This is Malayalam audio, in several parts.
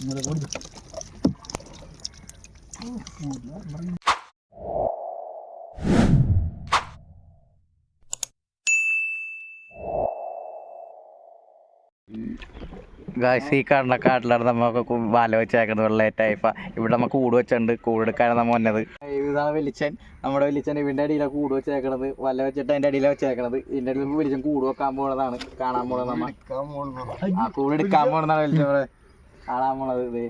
ഇങ്ങോട്ട് കൊടുത്തു ഈ കാണുന്ന കാട്ടിലാണ് നമുക്ക് വാല വെച്ചേക്കുന്നത് വെള്ളേറ്റായ്പ ഇവിടെ നമ്മൾ കൂട് വെച്ചിട്ടുണ്ട് കൂടെടുക്കാനാണ് നമ്മൾ വന്നത്. ഇതാണ് വെളിച്ചൻ. നമ്മുടെ വെളിച്ചൻ ഇവന്റെ അടിയിലാണ് കൂട് വെച്ചേക്കണത്. വല വെച്ചിട്ട് അതിന്റെ അടിയിലാണ് വെച്ചേക്കണത്. ഇതിന്റെ അടിയിൽ വെളിച്ചൻ കൂട് വെക്കാൻ പോണതാണ്. കാണാൻ പോണത് നമ്മ. ആ കൂട് എടുക്കാൻ പോണതാണ് വെളിച്ചൻ ഇവിടെ. കാണാൻ പോണത് ഇത്.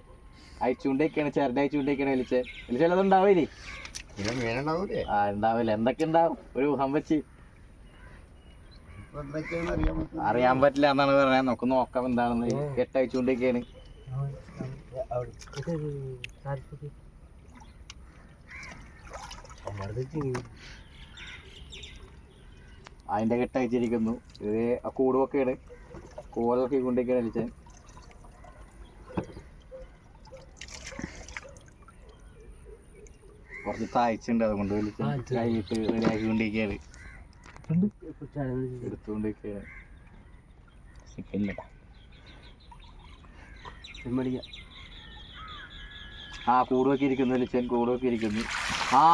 അയച്ചുകൊണ്ടേക്കാണ് ചിരട്ട അയച്ചുകൊണ്ടേക്കാണ് വെളിച്ചൻ. വെളിച്ചൻ അത് ഉണ്ടാവില്ലേ ആ ഉണ്ടാവില്ല. എന്തൊക്കെ ഉണ്ടാവും? ഒരു ഊഹം വെച്ച്. അറിയാൻ അറിയാൻ പറ്റില്ല എന്നാണ് പറഞ്ഞത്. നമുക്ക് നോക്കാം എന്താണെന്ന്. കെട്ടയച്ചുകൊണ്ടേക്കാണ് കെട്ട് കെട്ടയച്ചിരിക്കുന്നു ഇത് ആ കൂടുമൊക്കെയാണ് കൂടൊക്കെ കൊണ്ടൊക്കെയാണ് വലിച്ചൻ കുറച്ച് താഴ്ചയുണ്ട് അതുകൊണ്ട് വലിച്ചൻ കൈയിട്ട് റെഡിയാക്കി കൊണ്ടിരിക്കുകയാണ് എടുത്തുകൊണ്ടിരിക്കുകയാണ്. സിക്കില്ലടാ ആ കൂടുമൊക്കെ ഇരിക്കുന്നു ലിച്ചൻ കൂടുമൊക്കെ ഇരിക്കുന്നു. ആ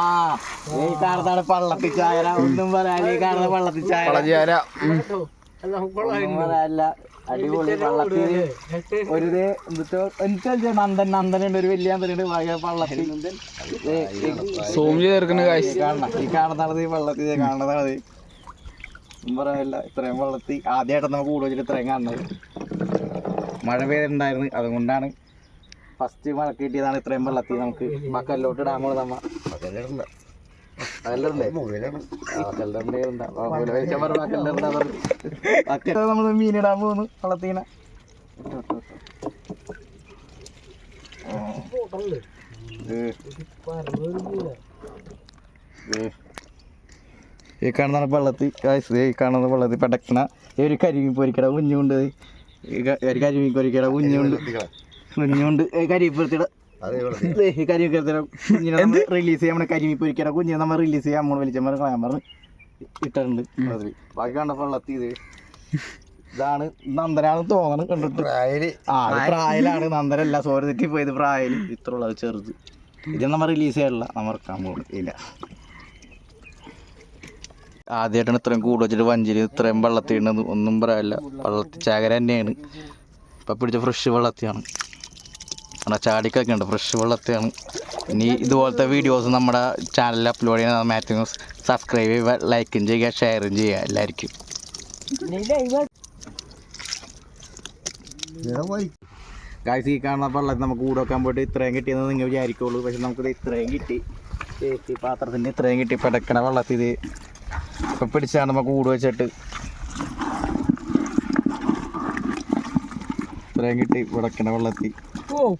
ഈ കാണുന്നതാണ് പള്ളത്തിച്ചായന ഒന്നും പറയാനില്ല. ഈ കാണുന്ന പള്ളത്തിച്ചായ ഒന്നും പറയാനില്ല. അടിപൊളി പള്ളത്തിൽ ഒരു എന്നിട്ട് നന്ദൻ നന്ദനുണ്ട്. ഒരു വലിയ നന്ദനുണ്ട്. പള്ളത്തിൽ ഈ- സൂം ചെയ്തെടുക്കുന്ന ഈ കാണണം ഈ കാണുന്നതാണ് ഈ വെള്ളത്തിൽ കാണുന്നതാണ് ഒന്നും പറയാനില്ല. ഇത്രയും വെള്ളത്തിൽ ആദ്യമായിട്ടാണ് നമുക്ക് കൂടുതൽ ഇത്രയും കാണുന്നത്. മഴ പെയ്തിട്ടുണ്ടായിരുന്നു. അതുകൊണ്ടാണ് ഫസ്റ്റ് മഴ കിട്ടിയതാണ് ഇത്രയും വെള്ളത്തിൽ നമുക്ക് ബക്കല്ലോട്ട് ഇടാൻ പോണത് നമ്മ നമ്മൾ മീനിടാൻ പോകുന്നു വെള്ളത്തീന. ഈ കാണുന്ന വെള്ളത്തിൽ ഈ കാണുന്ന വെള്ളത്തിൽ പെടക്കണ ഒരു കരിമീൻ പൊരിക്കട കുഞ്ഞുണ്ട്. ഈ ഒരു കരിമീൻ പൊരിക്കട കുഞ്ഞുണ്ട്. കുഞ്ഞുണ്ട് ഈ കരിമീൻ കുഞ്ഞിനെ റിലീസ് ചെയ്യാം കരിമീൻ പൊരിക്കട കുഞ്ഞിനെ നമ്മൾ റിലീസ് ചെയ്യാം നമ്മൾ വലിച്ചമ്മ ക്ലാമർ ഇട്ടിട്ടുണ്ട്. വെള്ളത്തിൽ ബാക്കി കണ്ടപ്പോൾ വെള്ളത്തിൽ ഇത് ഇതാണ് നന്ദനാണ് തോന്നണം കണ്ടിട്ട്. ആ പ്രായലാണ്. നന്ദനല്ല സോറി തെറ്റി പോയത് പ്രായൽ ഇത്ര ഉള്ളത് ചെറുത്. ഇത് നമ്മൾ റിലീസ് ചെയ്യാറില്ല. നമ്മൾ ഇറക്കാൻ പോകുന്നു ഇല്ല. ആദ്യമായിട്ടാണ് ഇത്രയും കൂട് വെച്ചിട്ട് വഞ്ചിയിൽ ഇത്രയും വെള്ളത്തിൽ ഇടുന്നത് ഒന്നും പറയാനില്ല. വെള്ളത്തിൽ ചാകര തന്നെയാണ്. ഇപ്പം പിടിച്ച ഫ്രഷ് വെള്ളത്തിയാണ്. നമ്മുടെ ചാടിക്കൊക്കെ ഉണ്ട്. ഫ്രഷ് വെള്ളത്തെയാണ് ഇനി ഇതുപോലത്തെ വീഡിയോസ് നമ്മുടെ ചാനലിൽ അപ്ലോഡ് ചെയ്യുന്ന മാക്സിമം സബ്സ്ക്രൈബ് ചെയ്യുക ലൈക്കും ചെയ്യുക ഷെയറും ചെയ്യുക എല്ലാവർക്കും ഗായ്സ് ഈ കാണുന്ന വെള്ളത്തിൽ നമുക്ക് കൂടെ വെക്കാൻ പോയിട്ട് ഇത്രയും കിട്ടിയെന്ന് നിങ്ങൾ വിചാരിക്കുള്ളൂ. പക്ഷെ നമുക്കിത് ഇത്രയും കിട്ടി. ചേച്ചി പാത്രത്തിന്റെ ഇത്രയും കിട്ടി. പെടക്കണ വെള്ളത്തിൽ ഇത് ഇപ്പം പിടിച്ചാണ് നമുക്ക് കൂട് വെച്ചിട്ട്. ഇത്രയും കിട്ടി പിടക്കണ വെള്ളത്തിൽ. Whoa.